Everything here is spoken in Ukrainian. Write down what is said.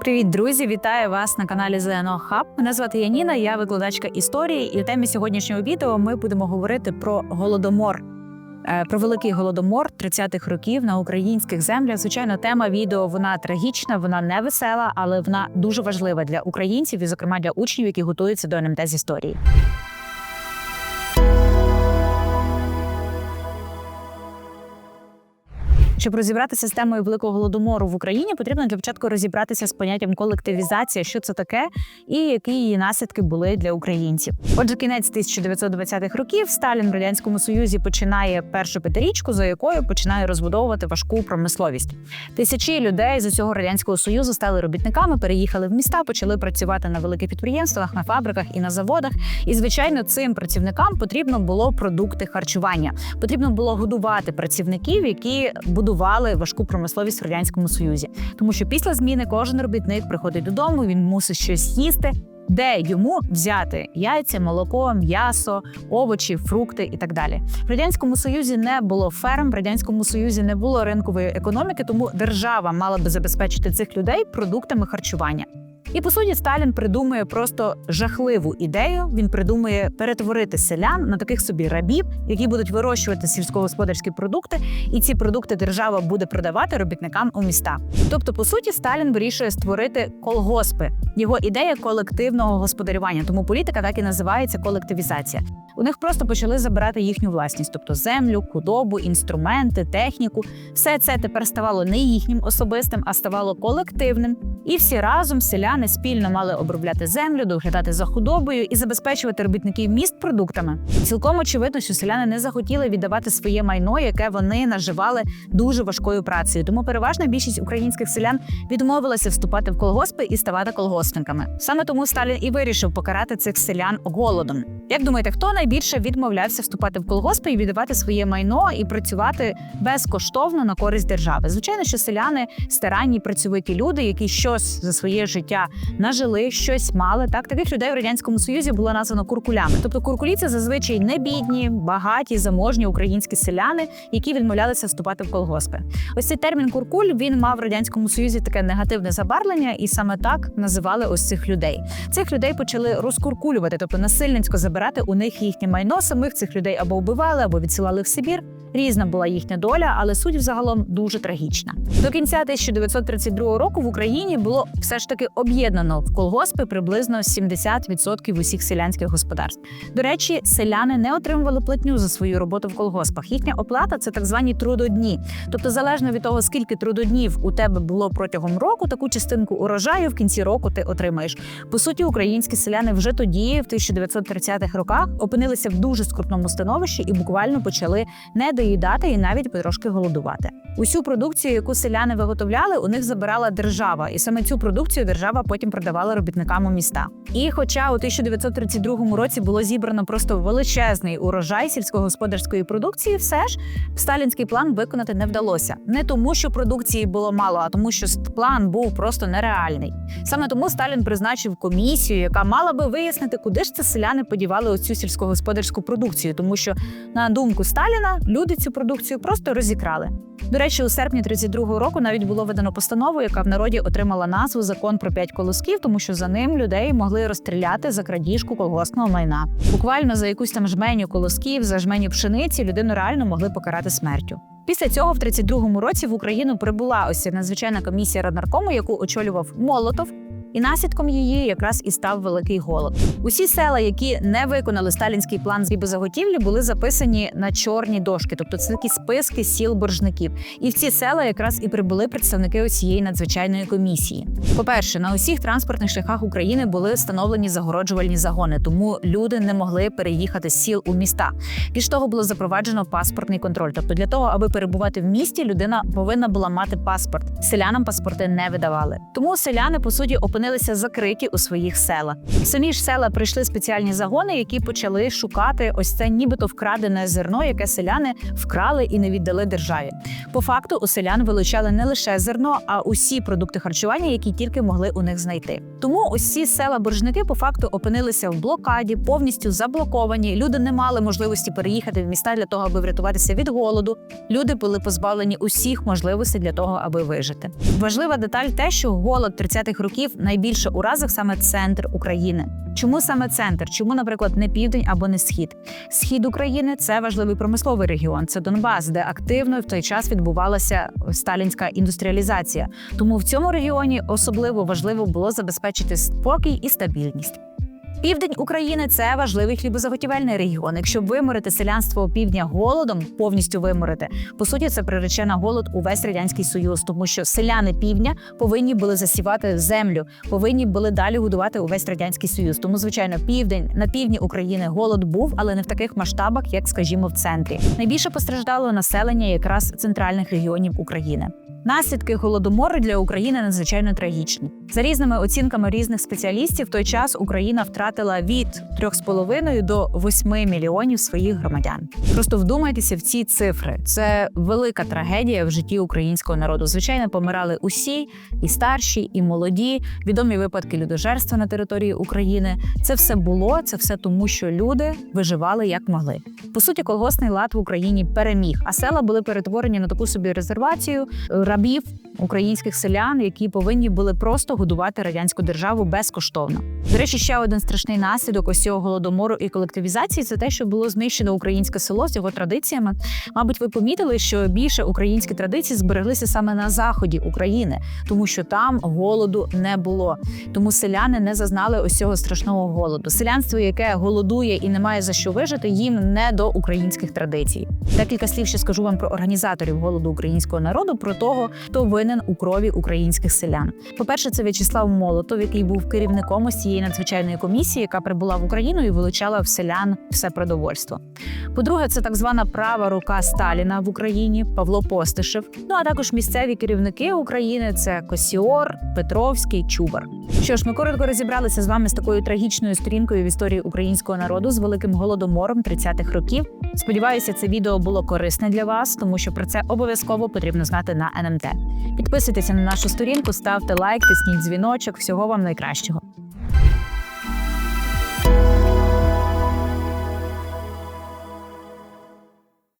Привіт, друзі! Вітаю вас на каналі ЗНО Хаб. Мене звати Яніна, я викладачка історії. І у темі сьогоднішнього відео ми будемо говорити про голодомор, Е, про великий голодомор 30-х років на українських землях. Звичайно, тема відео вона трагічна, вона не весела, але вона дуже важлива для українців і, зокрема, для учнів, які готуються до НМТ з історії. Щоб розібратися з темою великого голодомору в Україні, потрібно для початку розібратися з поняттям колективізація, що це таке, і які її наслідки були для українців. Отже, кінець 1920-х років Сталін в радянському союзі починає першу п'ятирічку, за якою починає розбудовувати важку промисловість. Тисячі людей з усього радянського союзу стали робітниками, переїхали в міста, почали працювати на великих підприємствах, на фабриках і на заводах. І звичайно, цим працівникам потрібно було продукти харчування. Потрібно було годувати працівників, які будували важку промисловість в радянському союзі. Тому що після зміни кожен робітник приходить додому, він мусить щось їсти. Де йому взяти яйця, молоко, м'ясо, овочі, фрукти і так далі. В радянському союзі не було ферм, в радянському союзі не було ринкової економіки, тому держава мала би забезпечити цих людей продуктами харчування. І по суті, Сталін придумує просто жахливу ідею. Він придумує перетворити селян на таких собі рабів, які будуть вирощувати сільськогосподарські продукти, і ці продукти держава буде продавати робітникам у міста. Тобто, по суті, Сталін вирішує створити колгоспи. Його ідея колективного господарювання, тому політика так і називається колективізація. У них просто почали забирати їхню власність, тобто землю, худобу, інструменти, техніку. Все це тепер ставало не їхнім особистим, а ставало колективним. І всі разом селяни спільно мали обробляти землю, доглядати за худобою і забезпечувати робітників міст продуктами. Цілком очевидно, що селяни не захотіли віддавати своє майно, яке вони наживали дуже важкою працею. Тому переважна більшість українських селян відмовилася вступати в колгоспи і ставати колгоспниками. Саме тому Сталін і вирішив покарати цих селян голодом. Як думаєте, хто найбільше відмовлявся вступати в колгоспи і віддавати своє майно і працювати безкоштовно на користь держави? Звичайно, що селяни старанні працьовиті люди, які щось за своє життя нажили, щось мали. Так таких людей в радянському союзі було названо куркулями. Тобто куркулі це зазвичай не бідні, багаті, заможні українські селяни, які відмовлялися вступати в колгоспи. Ось цей термін куркуль він мав в радянському союзі таке негативне забарвлення, і саме так називали ось цих людей. Цих людей почали розкуркулювати, тобто насильницько забирати у них їхнє майно. Самих цих людей або вбивали, або відсилали в Сибір. Різна була їхня доля, але суть взагалом дуже трагічна. До кінця 1932 року в Україні було все ж таки об'єднано в колгоспи приблизно 70% усіх селянських господарств. До речі, селяни не отримували платню за свою роботу в колгоспах. Їхня оплата це так звані трудодні. Тобто, залежно від того, скільки трудоднів у тебе було протягом року, таку частинку урожаю в кінці року ти отримаєш. По суті, українські селяни вже тоді, в 1930-х роках, опинилися в дуже скрутному становищі і буквально почали не доїдати і навіть потрошки голодувати. Усю продукцію, яку селяни виготовляли, у них забирала держава, і саме цю продукцію держава потім продавала робітникам у міста. І, хоча у 1932 році було зібрано просто величезний урожай сільськогосподарської продукції, все ж сталінський план виконати не вдалося. Не тому, що продукції було мало, а тому, що план був просто нереальний. Саме тому Сталін призначив комісію, яка мала би вияснити, куди ж це селяни подівали оцю сільськогосподарську продукцію, тому що, на думку Сталіна, люди цю продукцію просто розікрали. До речі, у серпні 32-го року навіть було видано постанову, яка в народі отримала назву Закон про п'ять колосків, тому що за ним людей могли розстріляти за крадіжку колгоспного майна. Буквально за якусь там жменю колосків, за жменю пшениці людину реально могли покарати смертю. Після цього, в 32-му році, в Україну прибула ось ця надзвичайна комісія Раднаркому, яку очолював Молотов. І наслідком її якраз і став великий голод. Усі села, які не виконали сталінський план з були записані на чорні дошки, тобто це такі списки сіл боржників. І в ці села якраз і прибули представники усієї надзвичайної комісії. По-перше, на усіх транспортних шляхах України були встановлені загороджувальні загони, тому люди не могли переїхати з сіл у міста. Більш того, було запроваджено паспортний контроль. Тобто, для того, аби перебувати в місті, людина повинна була мати паспорт. Селянам паспорти не видавали. Тому селяни по суті опинилися закриті у своїх селах. Самі ж села прийшли спеціальні загони, які почали шукати ось це нібито вкрадене зерно, яке селяни вкрали і не віддали державі. По факту у селян вилучали не лише зерно, а усі продукти харчування, які тільки могли у них знайти. Тому усі села боржники по факту опинилися в блокаді, повністю заблоковані. Люди не мали можливості переїхати в міста для того, аби врятуватися від голоду. Люди були позбавлені усіх можливостей для того, аби вижити. Важлива деталь те, що голод 30-х років найбільше уразив саме центр України. Чому саме центр? Чому, наприклад, не південь або не схід? Схід України це важливий промисловий регіон, це Донбас, де активно в той час відбувалася сталінська індустріалізація. Тому в цьому регіоні особливо важливо було забезпечити спокій і стабільність. Південь України це важливий хлібозаготівельний регіон. Якщо виморити селянство півдня голодом, повністю виморити, по суті, це прирече на голод увесь радянський союз, тому що селяни півдня повинні були засівати землю, повинні були далі годувати увесь радянський союз. Тому, звичайно, південь на півдні України голод був, але не в таких масштабах, як, скажімо, в центрі. Найбільше постраждало населення якраз центральних регіонів України. Наслідки голодомору для України надзвичайно трагічні. За різними оцінками різних спеціалістів, в той час Україна втратила від 3,5 до 8 мільйонів своїх громадян. Просто вдумайтеся в ці цифри. Це велика трагедія в житті українського народу. Звичайно, помирали усі, і старші, і молоді. Відомі випадки людожерства на території України. Це все було. Це все тому, що люди виживали як могли. По суті, колгоспний лад в Україні переміг, а села були перетворені на таку собі резервацію рабів українських селян, які повинні були просто годувати радянську державу безкоштовно. До речі, ще один страшний наслідок ось цього голодомору і колективізації це те, що було знищено українське село з його традиціями. Мабуть, ви помітили, що більше українські традиції збереглися саме на заході України, тому що там голоду не було. Тому селяни не зазнали ось цього страшного голоду. Селянство, яке голодує і не має за що вижити, їм не до українських традицій. Декілька слів ще скажу вам про організаторів голоду українського народу, про того, хто винен у крові українських селян. По перше, це В'ячеслав Молотов, який був керівником ось цієї надзвичайної комісії, яка прибула в Україну і вилучала в селян все продовольство. По-друге, це так звана права рука Сталіна в Україні Павло Постишев. Ну а також місцеві керівники України це Косіор, Петровський, Чубар. Що ж, ми коротко розібралися з вами з такою трагічною сторінкою в історії українського народу з великим голодомором 30-х років. Сподіваюся, це відео було корисне для вас, тому що про це обов'язково потрібно знати на НМТ. Підписуйтеся на нашу сторінку, ставте лайк, тисніть дзвіночок. Всього вам найкращого.